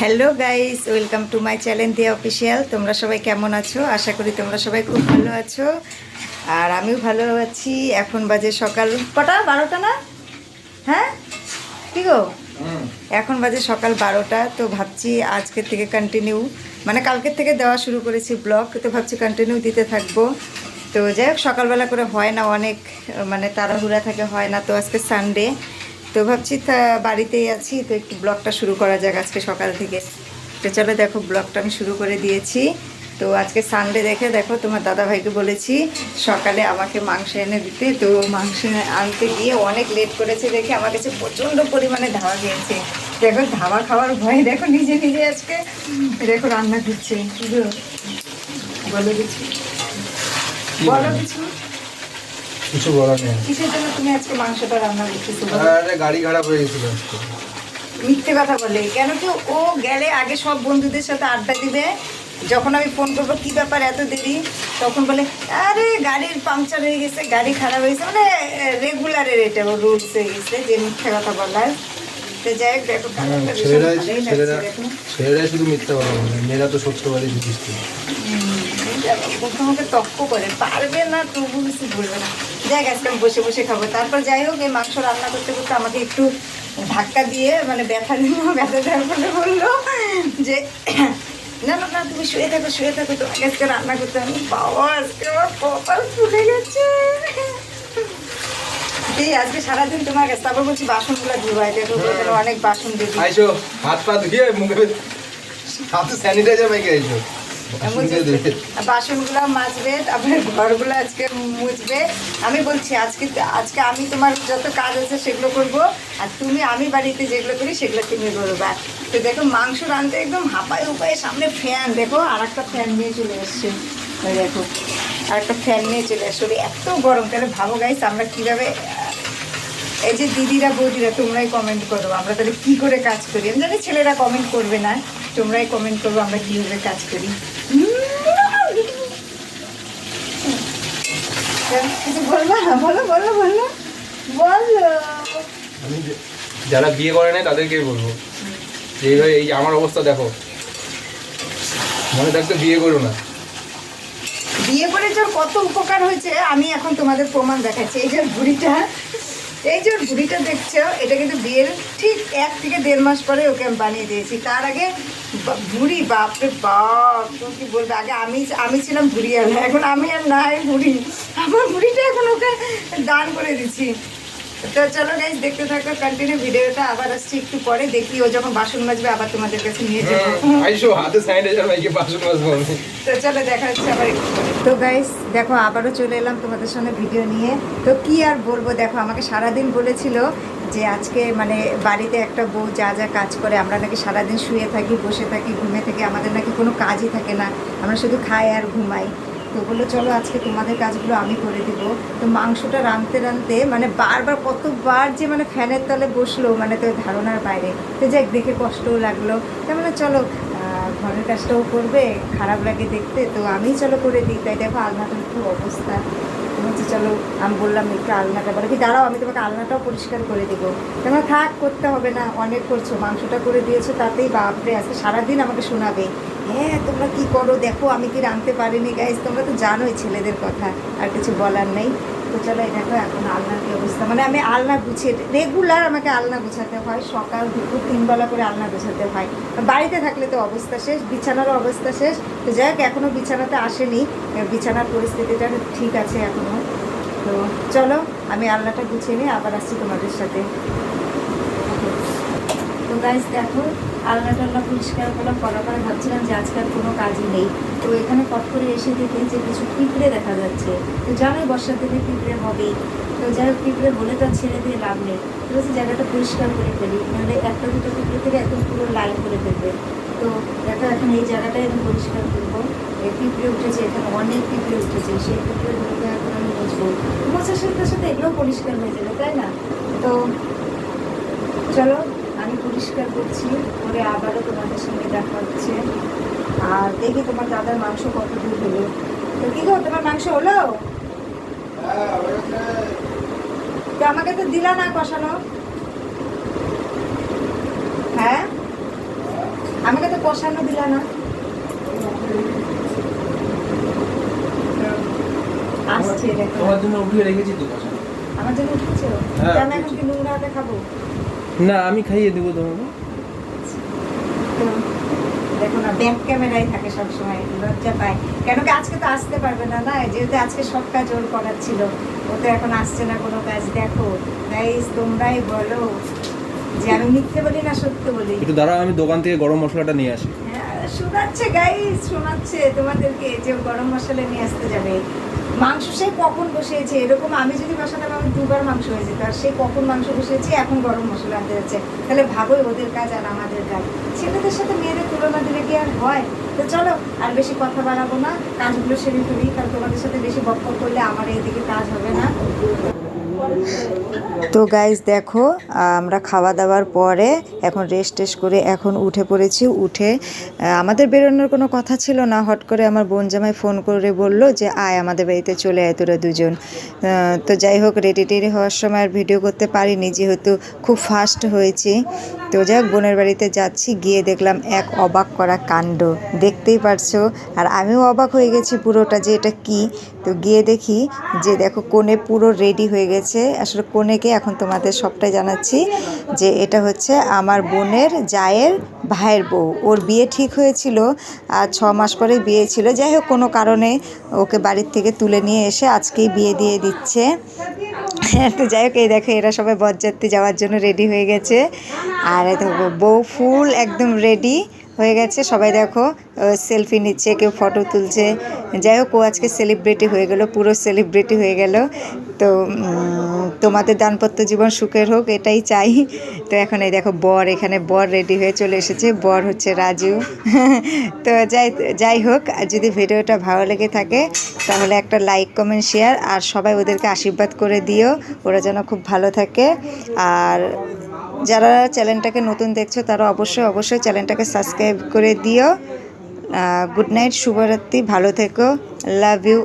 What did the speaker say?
Hello guys welcome to my channel দিয়ে official তোমরা সবাই কেমন আছো? আশা করি তোমরা সবাই খুব ভালো আছো। আর আমিও ভালো আছি। এখন বাজে সকাল কটা? বারোটা না? হ্যাঁ? কি গো? এখন বাজে সকাল বারোটা তো ভাবছি আজকের থেকে কন্টিনিউ মানে কালকের থেকে দেওয়া শুরু করেছি ব্লগ তো ভাবছি কন্টিনিউ দিতে থাকব। তো যাই হোক সকালবেলা করে হয় না অনেক মানে তাড়াহুড়া থাকে হয় না। তো আজকে সানডে তো ভাবছি তা বাড়িতেই আছি তো একটু ব্লগটা শুরু করা যাক আজকে সকাল থেকে। তো চলো দেখো ব্লগটা আমি শুরু করে দিয়েছি। তো আজকে সানডে দেখে দেখো তোমার দাদা ভাইকে বলেছি সকালে আমাকে মাংস এনে দিতে। তো মাংস আনতে গিয়ে অনেক লেট করেছে দেখে আমার কাছে প্রচণ্ড পরিমাণে ধাওয়া খেয়েছে দেখো ধাওয়া খাওয়ার ভয় দেখো নিজে নিজে আজকে। দেখো রান্না করছে। বলো কিছু। বলো? কিছু। কিছু বলার নেই। কিসের জন্য তুমি আজকে মাংসটা রান্না করতেছো? আরে গাড়ি খারাপ হয়ে গেছিল আজকে। মিথ্যে কথা বলে কেন কি ও গেলে আগে সব বন্ধুদের সাথে আড্ডা দিবে? যখন আমি ফোন করব কি ব্যাপার এত দেরি? তখন বলে আরে গাড়ির পাংচার হয়ে গেছে গাড়ি খারাপ হয়েছে মানে রেগুলারের এটা রুলস হয়ে গেছে যে মিথ্যে কথা বলার। হ্যাঁ, শুধু মিথ্যা কথা বলে মেয়েরা তো প্রথমকে তক্ক করে পারবে না তবু কিছু বলবে না। যাই আমি বসে বসে খাব। তারপর যাই হোক, এই মাংস রান্না করতে করতে আমাকে একটু ধাক্কা দিয়ে মানে ব্যথা দিল ব্যথা দেওয়ার ফলে বলল যে, না না তুমি শুয়ে থাকো শুয়ে থাকো, তোমাকে আজকে রান্না করতে আমি, বাবা, আজকে আমার কপাল ফুলে গেছে। এই আজকে সারাদিন তোমার কাছে, তারপর বলছি বাসনগুলো ধুবাই দেখো অনেক বাসন আইসো, হাত পা ধুয়ে মুখে হাতে স্যানিটাইজার মেখে আইসো। বাসনগুলো মাজবে তারপরে ঘরগুলো আজকে মুছবে। আমি বলছি আজকে আজকে আমি তোমার যত কাজ আছে সেগুলো করব আর তুমি আমি বাড়িতে যেগুলো করি সেগুলো তুমি করবা তো দেখো মাংস রাঁধতে একদম হাঁপায় উপায়ে সামনে ফ্যান দেখো আর একটা ফ্যান নিয়ে চলে এসছে। দেখো আর একটা ফ্যান নিয়ে চলে ওরে এত গরম তাহলে ভাবো গাইস আমরা কীভাবে এই যে দিদিরা বৌদিরা তোমরাই কমেন্ট করো আমরা তাহলে কি করে কাজ করি? আমি জানি ছেলেরা কমেন্ট করবে না। তোমরাই কমেন্ট করব আমরা কীভাবে কাজ করি। কিছু বলব? না বলো বলো বলো। বলো। আমি যারা বিয়ে করে নেয় তাদেরকেই বলব। যে এইভাবে এই আমার অবস্থা দেখো। মনে থাকতে বিয়ে করো না। বিয়ে করে যে ওর কত উপকার হয়েছে আমি এখন তোমাদের প্রমাণ দেখাচ্ছি। এই যে ভুড়িটা এই যে বুড়িটা দেখছ, এটা কিন্তু বিয়ের ঠিক এক থেকে দেড় মাস পরে ওকে আমি বানিয়ে দিয়েছি। তার আগে বুড়ি, বাপরে বাপ কি বলবে? আগে আমি আমি ছিলাম ভুড়ি আর এখন আমি আর নাই বুড়ি। আমার বুড়িটা এখন ওকে দান করে দিচ্ছি। তো চলো গাইজ দেখতে থাকো কন্টিনিউ ভিডিওটা আবার আসছি একটু পরে দেখি ও যখন বাসন মাজবে আবার তোমাদের কাছে নিয়ে যাব। আইসো হাতে স্যানিটাইজার মেখে বাসন মাজবো তো চলো দেখা হচ্ছে আবার তো গাইস দেখো আবারও চলে এলাম তোমাদের সঙ্গে ভিডিও নিয়ে। তো কি আর বলব দেখো আমাকে সারাদিন বলেছিল যে আজকে মানে বাড়িতে একটা বউ যা যা কাজ করে আমরা নাকি সারাদিন শুয়ে থাকি বসে থাকি ঘুমে থাকি আমাদের নাকি কোনো কাজই থাকে না। আমরা শুধু খাই আর ঘুমাই। তো বলল, চলো আজকে তোমাদের কাজগুলো আমি করে দিব। তো মাংসটা রাঁধতে রাঁধতে মানে বারবার, কতবার যে মানে ফ্যানের তলে বসল মানে তো ধারণার বাইরে। তো যাক, দেখে কষ্টও লাগল। তার মানে চলো ঘরের কাজটাও করবে, খারাপ লাগে দেখতে, তো আমি চলো করে দিই। তাই দেখো, আলনাটার খুব অবস্থা। বলছি, চলো, আমি বললাম একটু আলনাটা বলে কি, দাঁড়াও, আমি তোমাকে আলনাটাও পরিষ্কার করে দেবো। তোমার থাক, করতে হবে না, অনেক করছ, মাংসটা করে দিয়েছ, তাতেই বাপরে, আজকে সারাদিন আমাকে শোনাবে। হ্যাঁ তোমরা কি করো? দেখো, আমি কি রাঁধতে পারিনি গাইজ তোমরা তো জানোই ছেলেদের কথা, আর কিছু বলার নেই। তো চলো, এই দেখো, এখন আলনার কি অবস্থা? মানে আমি আলনা গুছিয়ে রেগুলার আমাকে আলনা গুছাতে হয়, সকাল দুপুর তিনবেলা করে আলনা গুছাতে হয়। বাড়িতে থাকলে তো অবস্থা শেষ, বিছানারও অবস্থা শেষ। তো যাই হোক এখনও বিছানাতে আসেনি বিছানার পরিস্থিতিটা ঠিক আছে এখনও তো চলো, আমি আলনাটা গুছিয়ে নিয়ে আবার আসছি তোমাদের সাথে। তো গাইজ দেখো, আলনা টালনা পরিষ্কার করলাম, করার পরে ভাবছিলাম যে আজকাল কোনো কাজই নেই। তো এখানে পট করে এসে দেখি যে কিছু পিঁপড়ে দেখা যাচ্ছে। তো জানোই বর্ষার দিনে পিঁপড়ে হবেই। তো যাই হোক, পিঁপড়ে বলে তো আর ছেড়ে দিয়ে লাভ নেই। তো বলছি জায়গাটা পরিষ্কার করে ফেলি, নাহলে একটা দুটো পিঁপড়ে থেকে একদম পুরো লাইন করে ফেলবে। তো দেখো, এখন এই জায়গাটাই আমি পরিষ্কার করব। এই পিঁপড়ে উঠেছে, এখানে অনেক পিঁপড়ে উঠেছে, সেই পিঁপড়েগুলোকে এখন আমি মুছবো মোছার সাথে সাথে এগুলো পরিষ্কার হয়ে যাবে, তাই না? তো চলো আমি পরিষ্কার করছি করে আবারও তোমাদের সঙ্গে দেখা হচ্ছে। আর দেখি তোমার দাদার মাংস কত দূর হলো। তো কি গো তোমার মাংস হলো? তো আমাকে তো দিলা না কষানো। হ্যাঁ? আমাকে তো কষানো দিলা না। আসছে তোমার জন্য উঠিয়ে রেখেছি তো কষা আমার জন্য উঠেছো হ্যাঁ, আমি এখন কি নোংরা হাতে খাব? না আমি খাইয়ে দেবো তোমাকে। দেখো না ব্যাক ক্যামেরাই থাকে সবসময় লজ্জা পায়। কেন কি আজকে তো আসতে পারবে না না? যেহেতু আজকে সব কাজ ওর করার ছিল ও তো এখন আসছে না কোনো কাজ দেখো। গাইস তোমরাই বলো যে আমি মিথ্যে বলি না সত্য বলি? একটু দাঁড়াও আমি দোকান থেকে গরম মশলাটা নিয়ে আসি। হ্যাঁ, শোনাচ্ছে গাইস শোনাচ্ছে। তোমাদেরকে যে গরম মশলা নিয়ে আসতে যাবে মাংস সে কখন বসিয়েছে? এরকম আমি যদি বসাতাম আমি দুবার মাংস হয়ে যেত, আর সে কখন মাংস বসিয়েছে? এখন গরম মশলা যাচ্ছে। তাহলে ভাবোই ওদের কাজ আর আমাদের কাজ। ছেলেদের সাথে মেয়েদের তুলনা দিলে কি আর হয়? তো চলো, আর বেশি কথা বাড়াবো না। কাজগুলো সেরে ফেলি, কারণ তোমাদের সাথে বেশি বক বক করলে আমার এইদিকে কাজ হবে না। তো গাইজ দেখো, আমরা খাওয়া দাওয়ার পরে এখন রেস্ট টেস্ট করে এখন উঠে পড়েছি। উঠে আমাদের বেরোনোর কোনো কথা ছিল না। হট করে আমার বোন জামাই ফোন করে বলল যে, আয়, আমাদের বাড়িতে চলে আয় তোরা দুজন। তো যাই হোক রেডি টেডি হওয়ার সময় আর ভিডিও করতে পারিনি, যেহেতু খুব ফাস্ট হয়েছি। তো যাই হোক, বোনের বাড়িতে যাচ্ছি, গিয়ে দেখলাম এক অবাক করা কাণ্ড। দেখতেই পারছ? আর আমিও অবাক হয়ে গেছি পুরোটা যে এটা কি। তো গিয়ে দেখি যে, দেখো, কোণে পুরো রেডি হয়ে গেছে। আসলে কোণেকে এখন তোমাদের সবটাই জানাচ্ছি যে এটা হচ্ছে আমার বোনের জায়ের ভাইয়ের বউ। ওর বিয়ে ঠিক হয়েছিল, আর ছ মাস পরে বিয়ে ছিল। যাই হোক, কোনো কারণে ওকে বাড়ির থেকে তুলে নিয়ে এসে আজকেই বিয়ে দিয়ে দিচ্ছে। হ্যাঁ তো যাই হোক, এই দেখো, এরা সবাই বরযাত্রী যাওয়ার জন্য রেডি হয়ে গেছে। আর বউ ফুল একদম রেডি হয়ে গেছে। সবাই দেখো সেলফি নিচ্ছে, কেউ ফটো তুলছে। যাই হোক, ও আজকে সেলিব্রিটি হয়ে গেল, পুরো সেলিব্রিটি হয়ে গেল। তো তোমাদের দানপত্য জীবন সুখের হোক, এটাই চাই। তো এখন এই দেখো, বর এখানে, বর রেডি হয়ে চলে এসেছে। বর হচ্ছে রাজু। তো যাই যাই হোক যদি ভিডিওটা ভালো লেগে থাকে, তাহলে একটা লাইক কমেন্ট শেয়ার আর সবাই ওদেরকে আশীর্বাদ করে দিও। ওরা যেন খুব ভালো থাকে। আর যারা চ্যানেলটাকে নতুন দেখছ, তারা অবশ্যই অবশ্যই চ্যানেলটাকে সাবস্ক্রাইব করে দিও। গুড নাইট, শুভরাত্রি, ভালো থেকো। Love you